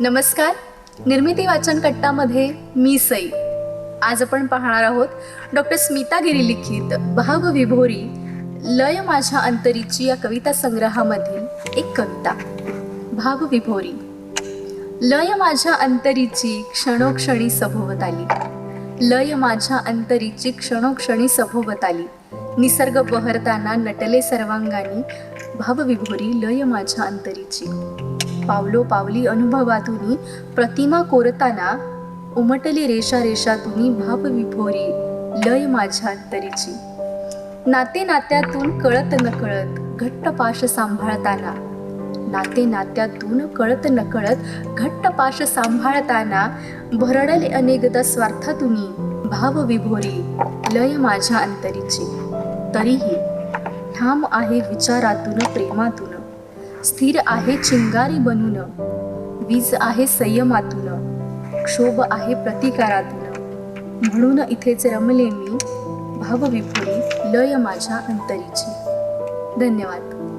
नमस्कार. निर्मिती वाचन कट्टामध्ये मी सई. आज आपण पाहणार आहोत डॉक्टर स्मिता गिरी लिखित भावविभोरी लय माझ्या अंतरीची या कविता संग्रहामधील एक कविता. भाव विभोरी. लय माझ्या अंतरीची क्षणोक्षणी सभोवत आली. लय माझ्या अंतरीची क्षणोक्षणी सभोवत आली. निसर्ग बहरताना नटले सर्वांगानी भावविभोरी लय माझ्या अंतरीची. पावलो पावली अनुभवातून प्रतिमा कोरताना उमटली रेषा रेषातून भावविभोरी लय माझ्या अंतरीची. नाते नात्यातून कळत नकळत घट्ट पाश सांभाळताना. नाते नात्यातून कळत नकळत घट्ट पाश सांभाळताना भरडले अनेकदा स्वार्थातून भावविभोरी लय माझ्या अंतरीची. तरीही ठाम आहे विचारातून प्रेमातून. स्थिर आहे चिंगारी बनून. वीज आहे संयमातून. क्षोभ आहे प्रतिकारातून. म्हणून इथेच रमले मी भावविपुरी लय माझ्या अंतरीची. धन्यवाद.